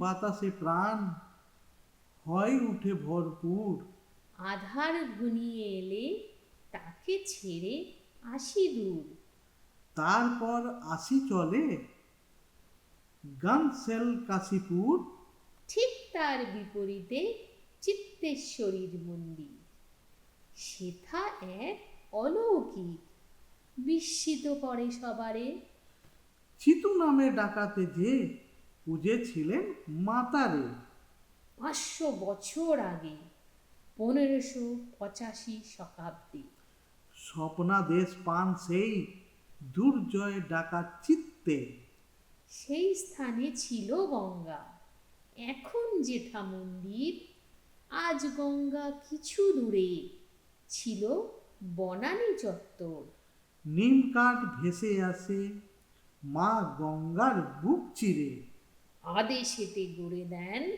বাতাসে প্রাণ হয় উঠে ভরপুর আধার ঘনিয়ে এলে তাকে ছেড়ে আসি দূর তারপর আসি চলে গানসেল কাশীপুর ঠিক তার বিপরীতে চিত্তেশ্বরীর মন্দির সেথা এক অলৌকিক বিস্মিত করে সবারে চিতু নামে ডাকাতে যে পুজে ছিলেন মাতারে পাঁচশো বছর আগে পনেরোশো পঁচাশি শতাব্দী। স্বপ্নাদেশ পান সেই দুর্জয় ডাকাত চিত্তে। সেই স্থানে ছিল গঙ্গা। এখন যেথা মন্দির আজ গঙ্গা কিছু দূরে। ছিল বনানী চত্বর। নিম কাঠ ভেসে আসে মা গঙ্গার বুক চিরে। আদেশেতে গড়ে দেন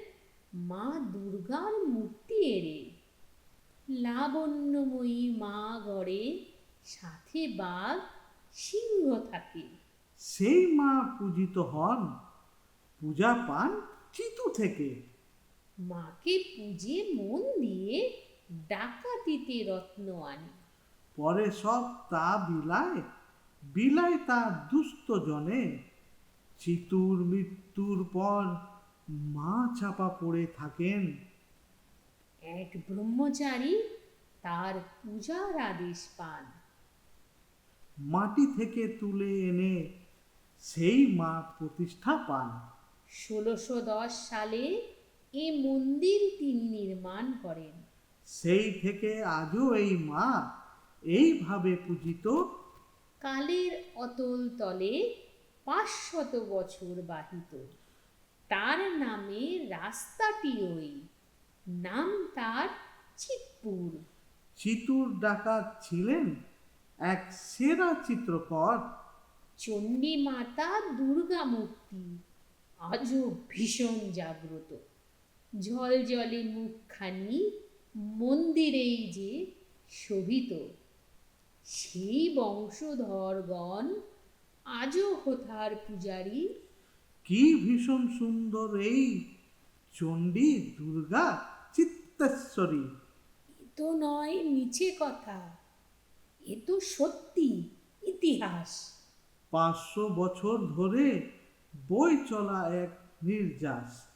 মা দুর্গার মূর্তি এড়ে লাবণ্যময়ী মা গড়ে সাথে বাঘ সিংহ থাকে। সেই মা পূজিত হন পূজা পান চিতু থেকে। মাকে পুজে মন দিয়ে ডাকাতিতে রত্ন আনে। পরে সব তা বিলায় বিলায় তা দুস্থ জনে। চিতুর মৃত্যুর পর মা চাপা পড়ে থাকেন। এক ব্রহ্মচারী তার পূজার আদেশ পান। মাটি থেকে তুলে এনে সেই মা প্রতিষ্ঠা পান। ষোলোশো দশ সালে এ মন্দির তিনি নির্মাণ করেন। সেই থেকে আজও এই মা এইভাবে পূজিত। কালের অতল তলে পাঁচশত বছর বাহিত। তার নামে রাস্তাটি ওই নাম তার চিতপুর। চিতুর ডাকাত ছিলেন এক সেরা চিত্রকর। চণ্ডী মাতা দুর্গা মূর্তি আজও ভীষণ জাগ্রত। জল জলে মুখখানি মন্দিরেই যে শোভিত। সেই বংশধরগণ আজও হোথার পূজারী? কি ভীষণ সুন্দর এই চণ্ডী দুর্গা চিত্তেশ্বরী। এ তো নয় নিচে কথা এ তো সত্যি ইতিহাস। পাঁচশো বছর ধরে বই চলা এক নির্যাস।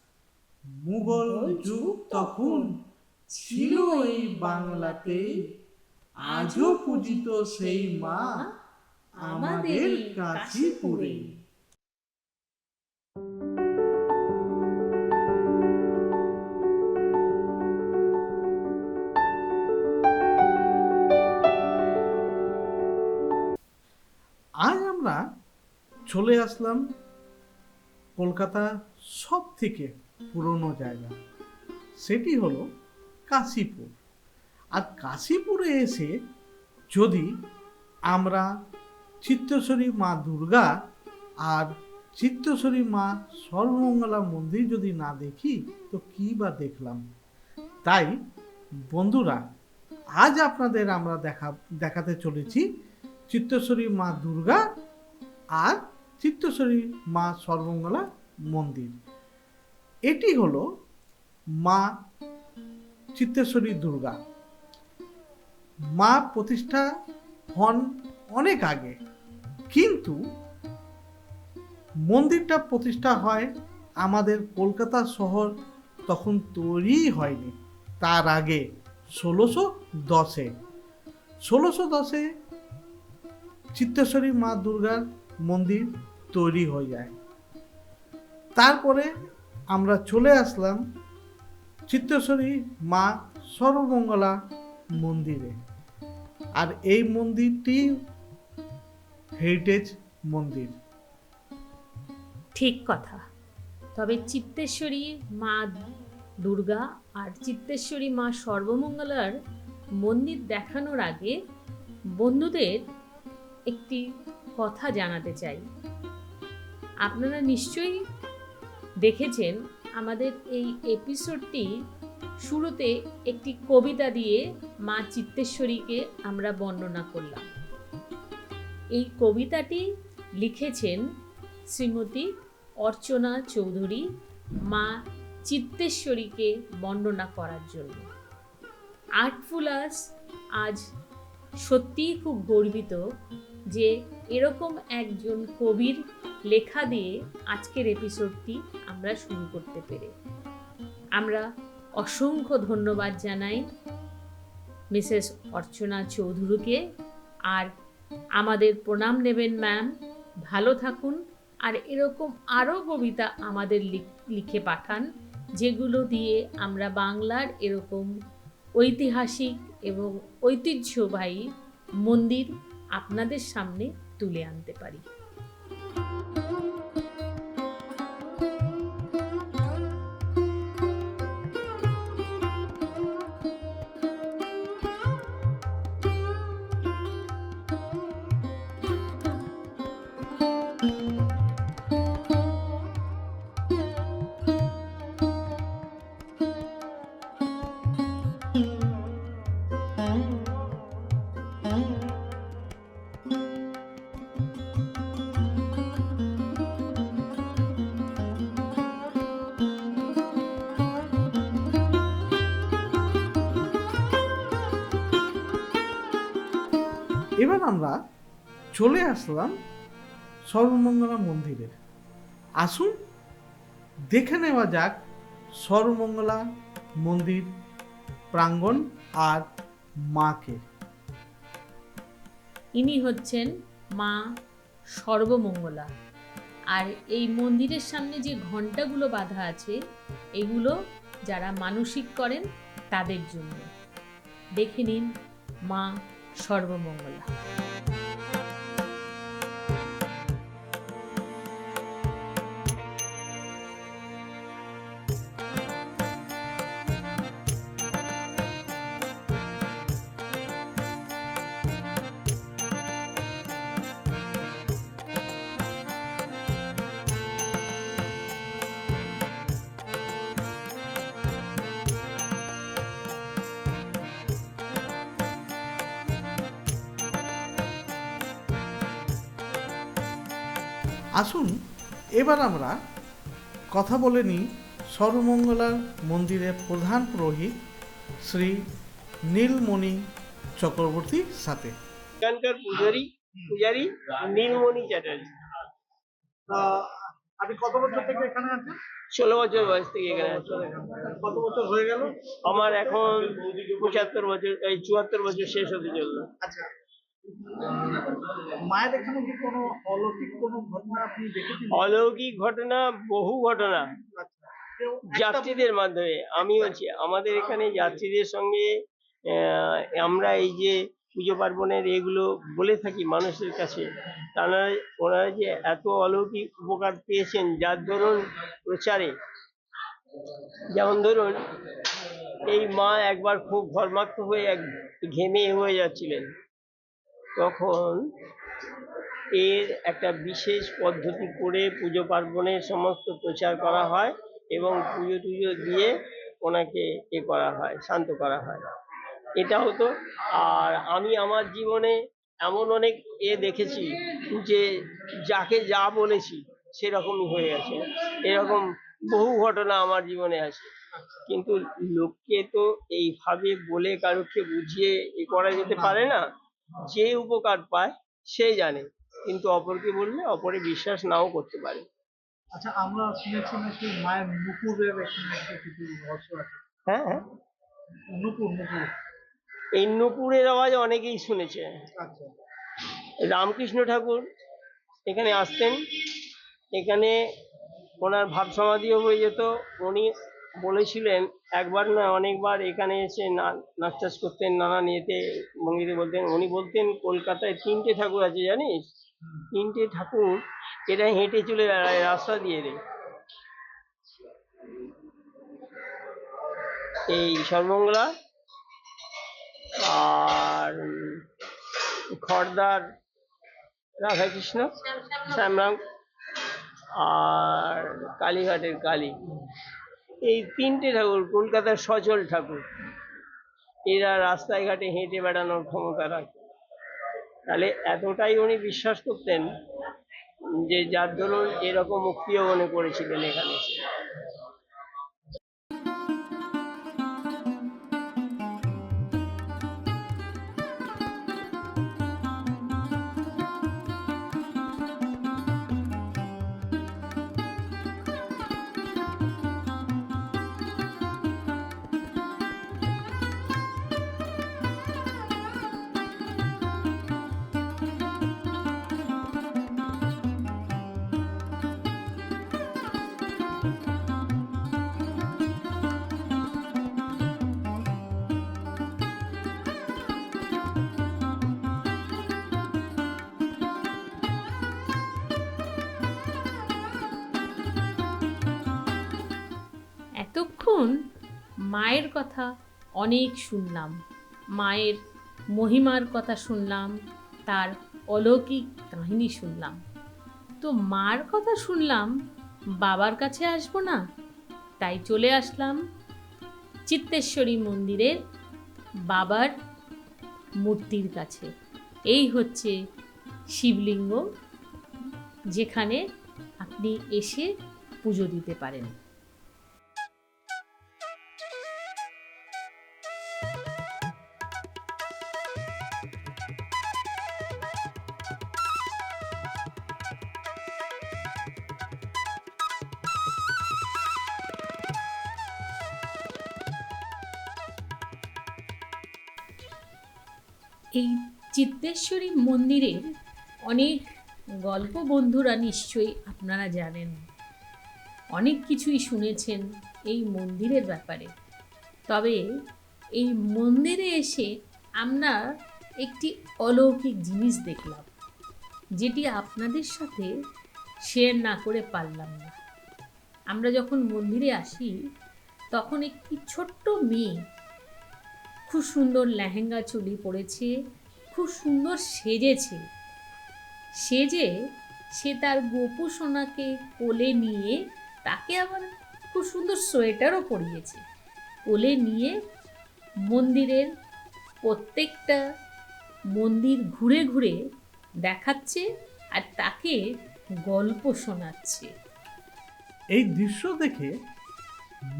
মুঘল যুগ তখন ছিল এই বাংলাতেই। আজও পূজিত সেই মা আমাদের কাশীপুরে। আজ আমরা চলে আসলাম কলকাতা সব থেকে পুরনো জায়গা। সেটি হলো কাশীপুর। আর কাশীপুরে এসে যদি আমরা চিত্তেশ্বরী মা দুর্গা আর চিত্তেশ্বরী মা সর্বমঙ্গলা মন্দির যদি না দেখি, তো কী বা দেখলাম? তাই বন্ধুরা, আজ আপনাদের আমরা দেখা, দেখাতে চলেছি চিত্তেশ্বরী মা দুর্গা আর চিত্তেশ্বরী মা সর্বমঙ্গলা মন্দির। এটি হলো মা চিত্তেশ্বরী দুর্গা। মা প্রতিষ্ঠা হন অনেক আগে। কিন্তু মন্দিরটা প্রতিষ্ঠা হয় আমাদের কলকাতা শহর তখন তৈরিই হয়নি। তার আগে ষোলোশো দশে। ষোলোশো দশে চিত্তেশ্বরী মা দুর্গার মন্দির তৈরি হয়ে যায়। তারপরে আমরা চলে আসলাম চিত্তেশ্বরী মা সর্বমঙ্গলা মন্দিরে। আর এই মন্দিরটি হেরিটেজ মন্দির। ঠিক কথা। তবে চিত্তেশ্বরী মা দুর্গা আর চিত্তেশ্বরী মা সর্বমঙ্গলার মন্দির দেখানোর আগে বন্ধুদের একটি কথা জানাতে চাই। আপনারা নিশ্চয়ই দেখেছেন আমাদের এই এপিসোডটি শুরুতে একটি কবিতা দিয়ে মা চিত্তেশ্বরীকে আমরা বর্ণনা করলাম। এই কবিতাটি লিখেছেন শ্রীমতী অর্চনা চৌধুরী মা চিত্তেশ্বরীকে বর্ণনা করার জন্য। আর্টফুলাস আজ সত্যিই খুব গর্বিত যে এরকম একজন কবির লেখা দিয়ে আজকের এপিসোডটি আমরা শুরু করতে পেরে। আমরা অসংখ্য ধন্যবাদ জানাই মিসেস অর্চনা চৌধুরীকে আর আমাদের প্রণাম নেবেন ম্যাম ভালো থাকুন। আর এরকম আরও কবিতা আমাদের লিখ- পাঠান, যেগুলো দিয়ে আমরা বাংলার এরকম ঐতিহাসিক এবং ঐতিহ্যবাহী মন্দির আপনাদের সামনে তুলে আনতে পারি। এবার আমরা চলে আসলাম সর্বমঙ্গলা মন্দিরে। আসুন, দেখে নেওয়া যাক সর্বমঙ্গলা মন্দির প্রাঙ্গণ আর মাকে। ইনি হচ্ছেন মা সর্বমঙ্গলা। আর এই মন্দিরের সামনে যে ঘন্টাগুলো বাঁধা আছে, এগুলো যারা মানসিক করেন তাদের জন্য। দেখে নিন মা সর্বমঙ্গলা আসুন এবার আমরা কথা বলে নিই সর্বমঙ্গলার মন্দিরের প্রধান পুরোহিত শ্রী নীলমণি চক্রবর্তীর সাথে। এখানকার পূজারি পূজারি নীলমণি চ্যাটার্জি। আপনি কত বছর থেকে এখানে আছেন? ষোলো বছর বয়স থেকে এখানে আছি। কত বছর হয়ে গেল? আমার এখন পঁচাত্তর বছর এই চুয়াত্তর বছর শেষ হতে চলল। আচ্ছা। মায়ের এখানে কি কোনো অলৌকিক কোনো ঘটনা আপনি দেখেছেন? অলৌকিক ঘটনা বহু ঘটনা। আচ্ছা। যাত্রীদের মাধ্যমে আমি বলছি আমাদের এখানে যাত্রীদের সঙ্গে আমরা এই যে পুজো পার্বণের এগুলো বলে থাকি মানুষের কাছে তারা ওনারা যে এত অলৌকিক উপকার পেয়েছেন যার ধরুন প্রচারে। যেমন ধরুন এই মা একবার খুব ঘর্মাক্ত হয়ে এক ঘেমে হয়ে যাচ্ছিলেন। তখন এর একটা বিশেষ পদ্ধতি করে পুজো পার্বণের সমস্ত প্রচার করা হয় এবং পুজো টুজো দিয়ে ওনাকে এ করা হয়, শান্ত করা হয়। এটা হতো। আর আমি আমার জীবনে এমন অনেক এ দেখেছি যে যাকে যা বলেছি সেরকমই হয়ে গেছে। এরকম বহু ঘটনা আমার জীবনে আছে। কিন্তু লোককে তো এইভাবে বলে কারোকে বুঝিয়ে এ করা যেতে পারে না। যে উপকার পায় সে জানে। কিন্তু অপরকে বললে অপরে বিশ্বাস নাও করতে পারে। আচ্ছা আমরা শুনেছি নাকি মায়ের নুপুরের কিছু রহস্য আছে। হ্যাঁ হ্যাঁ। নুপুর নুপুর। এই নুপুরের আওয়াজ অনেকেই শুনেছে। আচ্ছা। রামকৃষ্ণ ঠাকুর এখানে আসতেন। এখানে ওনার ভাব সমাধিও হয়ে যেত। উনি বলেছিলেন একবার না অনেকবার এখানে এসে নাচ টাচ করতেন নানান ইয়েতে মন্দিরে বলতেন। উনি বলতেন কলকাতায় তিনটে ঠাকুর আছে জানিস? তিনটে ঠাকুর এরা হেঁটে চলে বেড়ায় রাস্তা দিয়ে রে। এই সর্বমঙ্গলা আর উম, খড়দার রাধাকৃষ্ণ শ্যামরাম আর কালীঘাটের কালী। এই তিনটে ঠাকুর, কলকাতার সচল ঠাকুর। এরা রাস্তায় ঘাটে হেঁটে বেড়ানোর ক্ষমতা রাখে। তাহলে এতটাই উনি বিশ্বাস করতেন যে যার ধরুন এরকম মুক্তিও মনে করেছিলেন এখানে। তখন মায়ের কথা অনেক শুনলাম। মায়ের মহিমার কথা শুনলাম, তার অলৌকিক কাহিনী শুনলাম। তো মার কথা শুনলাম, বাবার কাছে আসব না, তাই চলে আসলাম চিত্তেশ্বরী মন্দিরের বাবার মূর্তির কাছে। এই হচ্ছে শিবলিঙ্গ, যেখানে আপনি এসে পুজো দিতে পারেন। এই চিত্তেশ্বরী মন্দিরের অনেক গল্প বন্ধুরা নিশ্চয়ই আপনারা জানেন। অনেক কিছুই শুনেছেন এই মন্দিরের ব্যাপারে। তবে এই মন্দিরে এসে আমরা একটি অলৌকিক জিনিস দেখলাম, যেটি আপনাদের সাথে শেয়ার না করে পারলাম না। আমরা যখন মন্দিরে আসি, তখন একটি ছোট্ট মেয়ে খুব সুন্দর লেহেঙ্গা চুড়ি পরেছে, খুব সুন্দর সেজেছে। সেজে সে তার গোপু সোনাকে কোলে নিয়ে তাকে আবার খুব সুন্দর সোয়েটারও পরিয়েছে। কোলে নিয়ে মন্দিরের প্রত্যেকটা মন্দির ঘুরে ঘুরে দেখাচ্ছে আর তাকে গল্প শোনাচ্ছে। এই দৃশ্য দেখে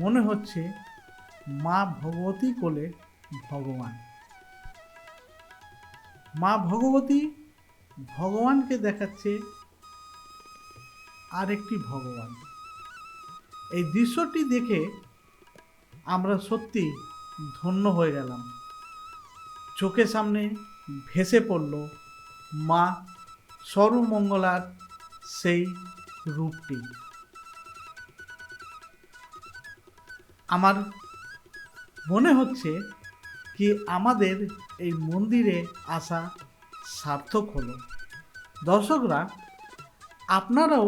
মনে হচ্ছে মা ভগবতী কোলে ভগবান। মা ভগবতী ভগবানকে দেখাচ্ছে আরেকটি ভগবান। এই দৃশ্যটি দেখে আমরা সত্যি ধন্য হয়ে গেলাম। চোখের সামনে ভেসে পড়ল মা সর্বমঙ্গলার সেই রূপটি। আমার মনে হচ্ছে কি আমাদের এই মন্দিরে আসা সার্থক হলো? দর্শকরা আপনারাও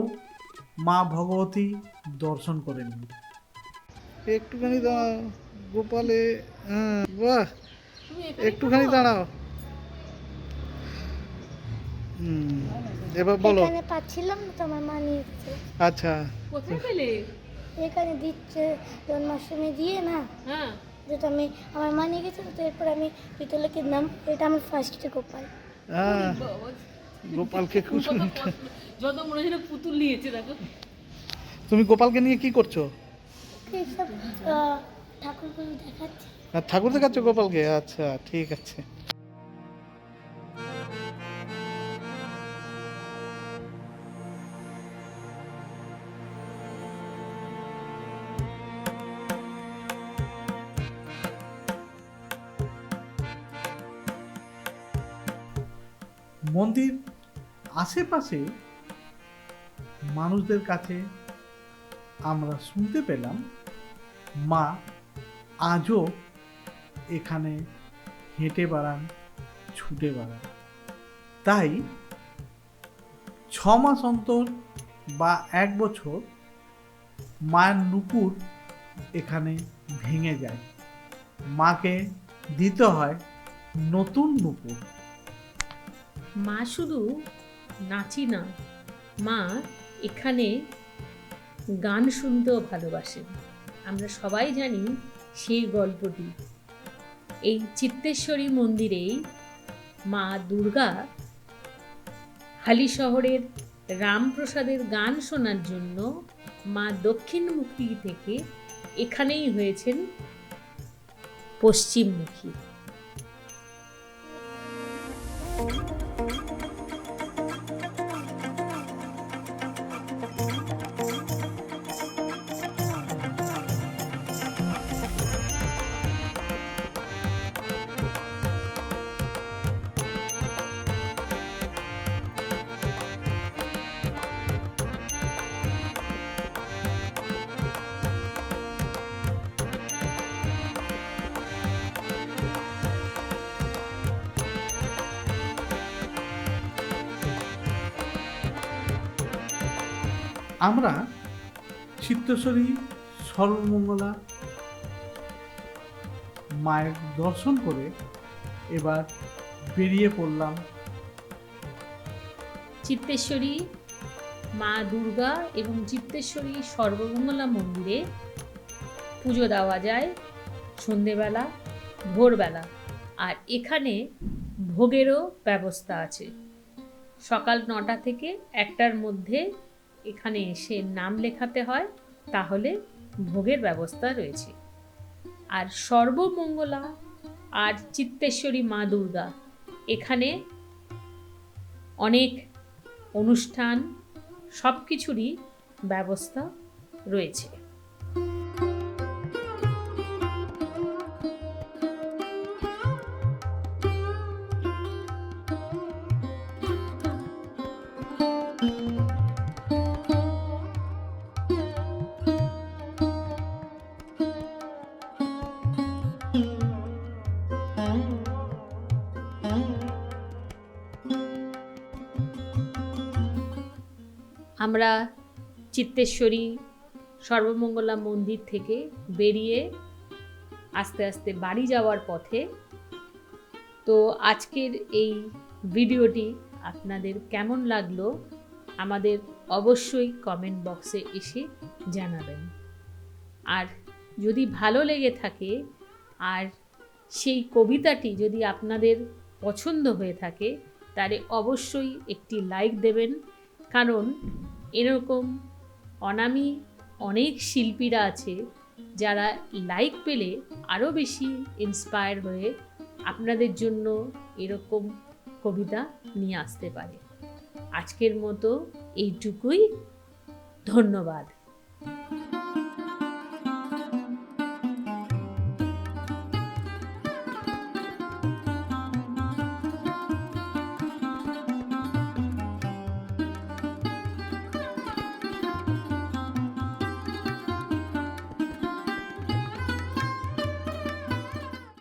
মা ভগবতী দর্শন করে নিন। একটুখানি দাঁড়াও গোপালে হ্যাঁ বাহ একটুখানি দাঁড়াও। হুম এবার বলো। এখানে পাচ্ছিলাম না তোমার মা নিচ্ছে আচ্ছা। কোথায় পেলে? এখানে দিচ্ছে জন্মাষ্টমী দিয়ে না? হ্যাঁ। যেটা আমি আমার মা নিয়ে গেছিল তো এরপর আমি পিতলে কিনলাম এটা আমার ফার্স্ট গোপাল। হ্যাঁ গোপালকে খুব সুন্দর। যত মনে হয় পুতুল নিয়েছে দেখো। তুমি গোপালকে নিয়ে কি করছ? ঠাকুর দেখাচ্ছি। আর ঠাকুর দেখাচ্ছ গোপালকে? আচ্ছা ঠিক আছে। মন্দির আশেপাশে মানুষদের কাছে আমরা শুনতে পেলাম, মা আজও এখানে হেঁটে বেড়ান, ছুটে বেড়ান। তাই ছ মাস অন্তর বা এক বছর মায়ের নুপুর এখানে ভেঙে যায়। মাকে দিতে হয় নতুন নুপুর। মা শুধু নাচি না, মা এখানে গান শুনতেও ভালোবাসেন। আমরা সবাই জানি সেই গল্পটি। এই চিত্তেশ্বরী মন্দিরেই মা দুর্গা হালি শহরের রামপ্রসাদের গান শোনার জন্য মা দক্ষিণমুখী থেকে এখানেই হয়েছেন পশ্চিমমুখী। আমরা চিত্তস্বরী, সর্বমঙ্গলা মায়ের দর্শন করে এবার বেরিয়ে পড়লাম। চিত্তেশ্বরী, মা দুর্গা এবং চিত্তেশ্বরী সর্বমঙ্গলা মন্দিরে পুজো দেওয়া যায় সন্ধেবেলা, ভোরবেলা। আর এখানে ভোগেরও ব্যবস্থা আছে। সকাল নটা থেকে একটার মধ্যে এখানে এসে নাম লেখাতে হয়, তাহলে ভোগের ব্যবস্থা রয়েছে। আর সর্বমঙ্গলা আর চিত্তেশ্বরী মা দুর্গা, এখানে অনেক অনুষ্ঠান সব কিছুরই ব্যবস্থা রয়েছে। আমরা চিত্তেশ্বরী সর্বমঙ্গলা মন্দির থেকে বেরিয়ে আস্তে আস্তে বাড়ি যাওয়ার পথে, তো আজকের এই ভিডিওটি আপনাদের কেমন লাগল আমাদের অবশ্যই কমেন্ট বক্সে এসে জানাবেন। আর যদি ভালো লেগে থাকে, আর সেই কবিতাটি যদি আপনাদের পছন্দ হয়ে থাকে, তাহলে অবশ্যই একটি লাইক দেবেন। কারণ এরকম অনামি অনেক শিল্পীরা আছে যারা লাইক পেলে আরও বেশি ইন্সপায়ার হয়ে আপনাদের জন্য এরকম কবিতা নিয়ে আসতে পারে। আজকের মতো এইটুকুই। ধন্যবাদ।